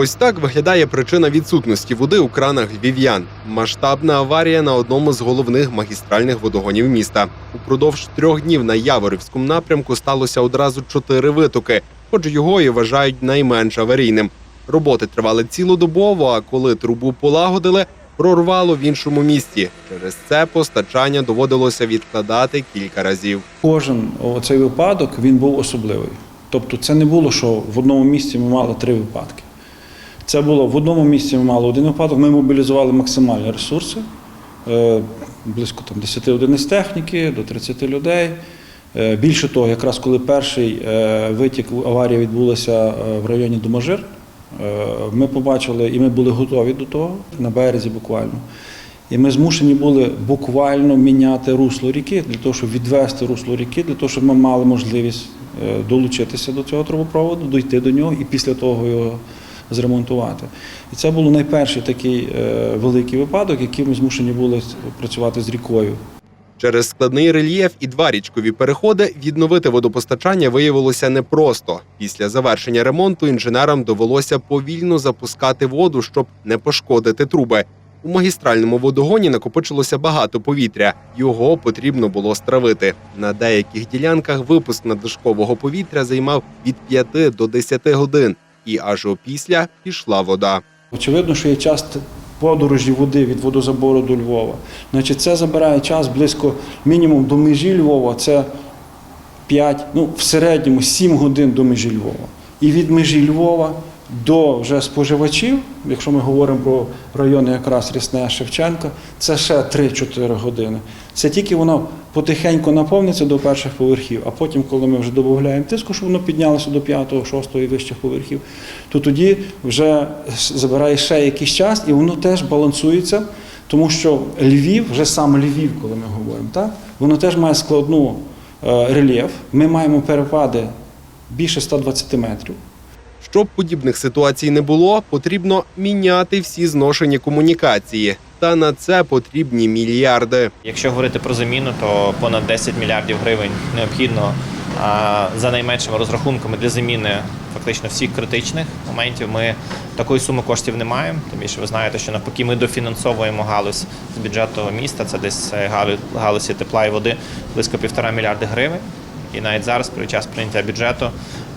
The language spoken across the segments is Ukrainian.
Ось так виглядає причина відсутності води у кранах львів'ян. Масштабна аварія на одному з головних магістральних водогонів міста. Упродовж трьох днів на Яворівському напрямку сталося одразу чотири витоки, хоч його і вважають найменш аварійним. Роботи тривали цілодобово, а коли трубу полагодили, прорвало в іншому місті. Через це постачання доводилося відкладати кілька разів. Кожен оцей випадок він був особливий. Тобто це не було, що в одному місці ми мали три випадки. Це було в одному місці ми мали один випадок. Ми мобілізували максимальні ресурси, е, близько там, 10 одиниць техніки, до 30 людей. Е, Більше того, якраз коли перший е, витік аварія відбулася в районі Доможир, е, ми побачили і ми були готові до того на березі буквально. І ми змушені були буквально міняти русло ріки для того, щоб відвести русло ріки, для того, щоб ми мали можливість долучитися до цього трубопроводу, дойти до нього і після того його зремонтувати. І це був найперший такий е, великий випадок, який ми змушені були працювати з рікою. Через складний рельєф і два річкові переходи відновити водопостачання виявилося непросто. Після завершення ремонту інженерам довелося повільно запускати воду, щоб не пошкодити труби. У магістральному водогоні накопичилося багато повітря. Його потрібно було стравити. На деяких ділянках випуск надлишкового повітря займав від 5 до 10 годин, і аж опісля пішла вода. Очевидно, що є час подорожі води від водозабору до Львова. Значить, це забирає час близько мінімум до межі Львова. Це 5, ну в середньому 7 годин до межі Львова. І від межі Львова до вже споживачів, якщо ми говоримо про райони якраз Рісне, Шевченка, це ще 3-4 години. Це тільки воно потихеньку наповниться до перших поверхів, а потім, коли ми вже додаємо тиску, щоб воно піднялося до 5, 6 і вищих поверхів, то тоді вже забирає ще якийсь час, і воно теж балансується, тому що Львів, вже сам Львів, коли ми говоримо, так, воно теж має складну е, рельєф. Ми маємо перепади більше 120 метрів. Щоб подібних ситуацій не було, потрібно міняти всі зношені комунікації. Та на це потрібні мільярди. Якщо говорити про заміну, то понад 10 мільярдів гривень необхідно за найменшими розрахунками для заміни фактично всіх критичних моментів. Ми такої суми коштів не маємо. Тим більше ви знаєте, що навпаки ми дофінансовуємо галузь з бюджету міста. Це десь е, галузі тепла і води близько півтора мільярди гривень. І навіть зараз, при час прийняття бюджету,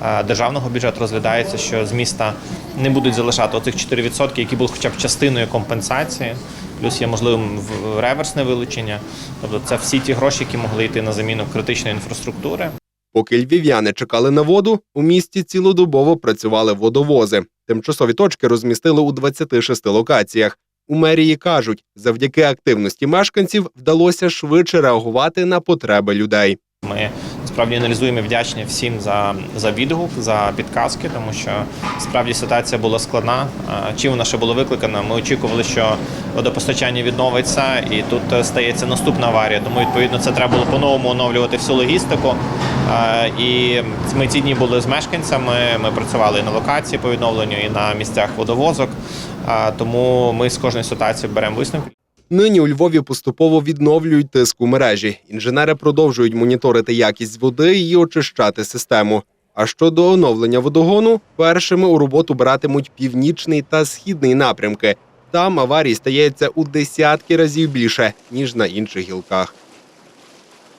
е, державного бюджету розглядається, що з міста не будуть залишати оцих 4%, які були хоча б частиною компенсації, плюс є можливим реверсне вилучення. Тобто це всі ті гроші, які могли йти на заміну критичної інфраструктури. Поки львів'яни чекали на воду, у місті цілодобово працювали водовози. Тимчасові точки розмістили у 26 локаціях. У мерії кажуть, завдяки активності мешканців вдалося швидше реагувати на потреби людей. Ми справді аналізуємо вдячні всім за, за відгук, за підказки, тому що справді ситуація була складна. Чим вона ще була викликана? Ми очікували, що водопостачання відновиться, і тут е, стається наступна аварія. Тому відповідно це треба було по-новому оновлювати всю логістику. І ми ці дні були з мешканцями. Ми працювали і на локації по відновленню, і на місцях водовозок. Тому ми з кожної ситуації беремо висновки. Нині у Львові поступово відновлюють тиск у мережі. Інженери продовжують моніторити якість води і очищати систему. А щодо оновлення водогону, першими у роботу братимуть північний та східний напрямки. Там аварій стається у десятки разів більше ніж на інших гілках.